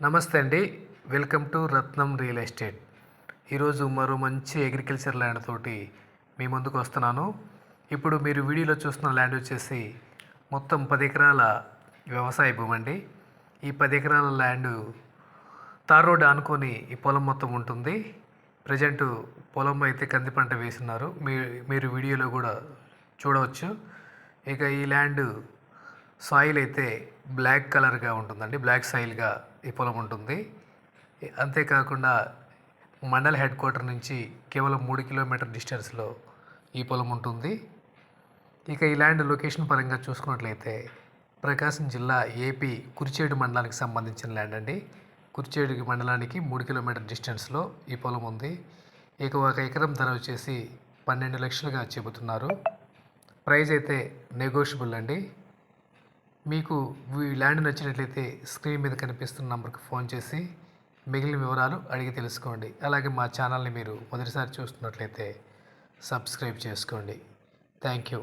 నమస్తే అండి. Welcome to Ratnam real estate. ఈరోజు మరో మంచి అగ్రికల్చర్ ల్యాండ్ తోటి మీ ముందుకు వస్తున్నాను. ఇప్పుడు మీరు వీడియోలో చూస్తున్న ల్యాండ్ వచ్చేసి మొత్తం పది ఎకరాల వ్యవసాయ భూమి అండి. ఈ పది ఎకరాల ల్యాండ్ తార్ రోడ్ ఆనుకొని ఈ పొలం మొత్తం ఉంటుంది. ప్రజెంట్ పొలం అయితే కంది పంట వేస్తున్నారు మీ మీరు వీడియోలో కూడా చూడవచ్చు. ఇక ఈ ల్యాండ్ సాయిల్ అయితే బ్లాక్ కలర్గా ఉంటుందండి. బ్లాక్ సాయిల్గా ఈ పొలం ఉంటుంది. అంతేకాకుండా మండల హెడ్ క్వార్టర్ నుంచి కేవలం మూడు కిలోమీటర్ డిస్టెన్స్లో ఈ పొలం ఉంటుంది. ఇక ఈ ల్యాండ్ లొకేషన్ పరంగా చూసుకున్నట్లయితే ప్రకాశం జిల్లా ఏపీ కురిచేడు మండలానికి సంబంధించిన ల్యాండ్ అండి. కురిచేడు మండలానికి మూడు కిలోమీటర్ డిస్టెన్స్లో ఈ పొలం ఉంది. ఇక ఒక ఎకరం ధర వచ్చేసి పన్నెండు లక్షలుగా చెబుతున్నారు. ప్రైజ్ అయితే నెగోషియబుల్ అండి. మీకు ఈ ల్యాండ్ నచ్చినట్లయితే స్క్రీన్ మీద కనిపిస్తున్న నంబర్కి ఫోన్ చేసి మిగిలిన వివరాలు అడిగి తెలుసుకోండి. అలాగే మా ఛానల్ని మీరు మొదటిసారి చూస్తున్నట్లయితే సబ్స్క్రైబ్ చేసుకోండి. Thank you